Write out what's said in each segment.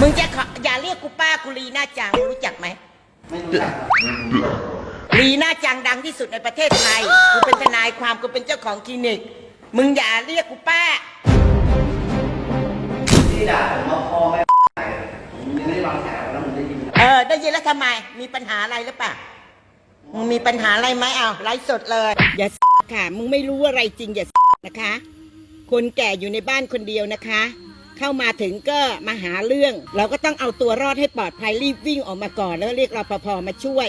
มึงจะขออย่าเรียกกูป้ากูลีน่าจังรู้จักไหมไม่รู้จักครับลีน่าจังดังที่สุดในประเทศไทยกูเป็นทนายความกูเป็นเจ้าของคลินิก มึงอย่าเรียกกูป้า ที่ด่าผมว่าพ่อแม่ผมยังไม่ได้วางแผนแล้วผมได้ยินเออ ได้ยินแล้วทำไม มีปัญหาอะไรหรือเปล่ามึงมีปัญหาอะไรไหมเอาไลฟ์สดเลย อย่าค่ะ มึงไม่รู้อะไรจริงอย่านะคะ คนแก่อยู่ในบ้านคนเดียวนะคะ เข้ามาถึงก็มาหาเรื่อง เราก็ต้องเอาตัวรอดให้ปลอดภัยรีบวิ่งออกมาก่อนแล้วเรียกรปภมาช่วย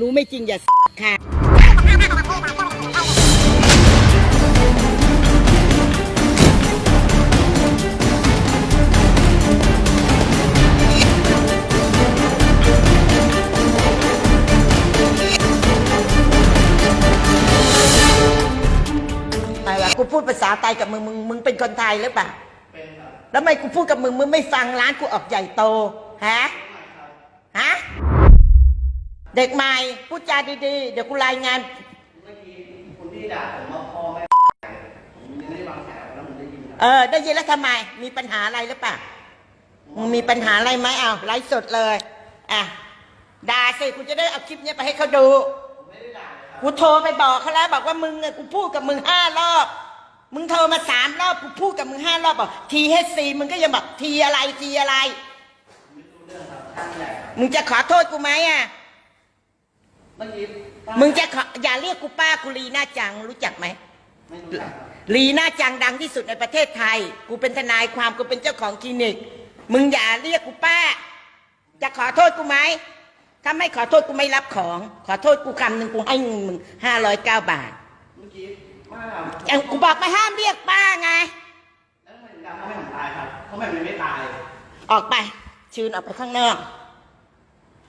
รู้ไม่จริงอย่าค่ะอะไรวะกูพูดภาษาไทยกับมึงมึงมึงเป็นคนไทยหรือเปล่า แล้วทำไมกูพูดกับมึงมึงไม่ฟังร้านกูออกใหญ่โตฮะฮะเด็กใหม่พูดจาดีๆ เดี๋ยวกูรายงาน เมื่อกี้คุณที่ด่าผมว่าพ่อแม่ผมยังไม่ได้วางแผนแล้วผมได้ยินเออ ได้ยินแล้วทำไม มีปัญหาอะไรหรือเปล่ามึงมีปัญหาอะไรไหมเอาไลฟ์สดเลยอะด่าสิกูจะได้เอาคลิปเนี้ยไปให้เขาดูกูโทรไปบอกเขาแล้วบอกว่ามึงเนี่ยกูพูดกับมึงห้ารอบ มึงโทรมาสามรอบกูพูดกับมึงห้ารอบบอกทีเฮซีมึงก็ยังบอกทีอะไรทีอะไร มึงจะขอโทษกูไหมอะ เมื่อกี้มึงจะขออย่าเรียกกูป้ากูลีน่าจังรู้จักไหม ไม่รู้จักครับลีน่าจังดังที่สุดในประเทศไทย กูเป็นทนายความกูเป็นเจ้าของคลินิก มึงอย่าเรียกกูป้า จะขอโทษกูไหม ถ้าไม่ขอโทษกูไม่รับของ ขอโทษกูคำหนึ่งกูให้มึงห้าร้อยเก้าบาท เมื่อกี้ว่า อย่างกูบอกไม่ห้ามเรียกป้าไง แล้วทำไมถึงด่าพ่อแม่ผมตายครับพ่อแม่ผมยังไม่ตาย ออกไปชื่นออกไปข้างนอก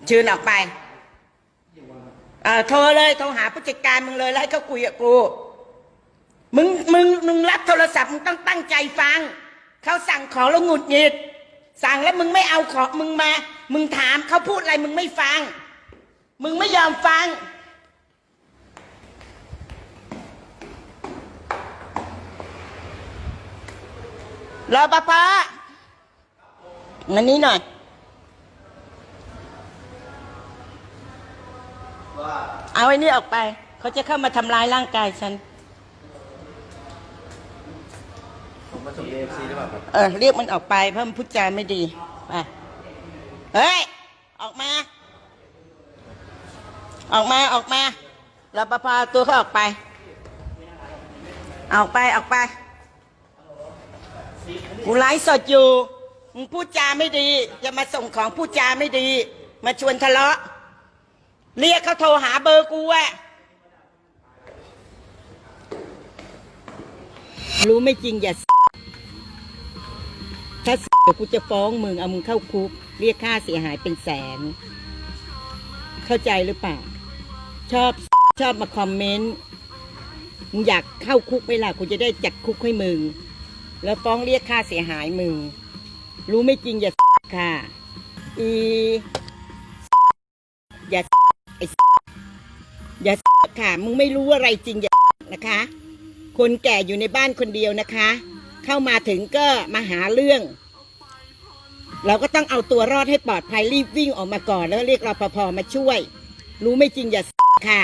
ชื่นออกไปเออโทรเลยโทรหาผู้จัดการมึงเลยแล้วให้เขาคุยกับกู มึงมึงมึงรับโทรศัพท์มึงต้องตั้งใจฟัง เขาสั่งของแล้วหงุดหงิด สั่งแล้วมึงไม่เอาของมึงมา มึงถามเขาพูดอะไรมึงไม่ฟัง มึงไม่ยอมฟัง รอปภงั้นนี้หน่อยว่าเอาไอ้นี่ออกไป เขาจะเข้ามาทำร้ายร่างกายฉัน ผมมาส่งเอฟซีหรือเปล่าครับเออ เรียกมันออกไปเพราะมันพูดจาไม่ดี ไป เฮ้ย ออกมา ออกมา ออกมาเราประพาตัวเขาออกไป ออกไป ออกไป กูไลฟ์สดอยู่ มึงพูดจาไม่ดีจะมาส่งของพูดจาไม่ดี มาชวนทะเลาะ เรียกเขาโทรหาเบอร์กูอะรู้ไม่จริงอย่าถ้าเดี๋ยวกูจะฟ้องมึงเอามึงเข้าคุก เรียกค่าเสียหายเป็นแสน เข้าใจหรือเปล่า ชอบชอบมาคอมเมนต์ มึงอยากเข้าคุกไหมล่ะกูจะได้จัดคุกให้มึง แล้วฟ้องเรียกค่าเสียหายมึง รู้ไม่จริงอย่าค่ะ อีอย่าไออย่าค่ะ มึงไม่รู้อะไรจริงอย่านะคะ คนแก่อยู่ในบ้านคนเดียวนะคะ เข้ามาถึงก็มาหาเรื่อง เราก็ต้องเอาตัวรอดให้ปลอดภัยรีบวิ่งออกมาก่อน แล้วเรียกรปภมาช่วย รู้ไม่จริงอย่าค่ะ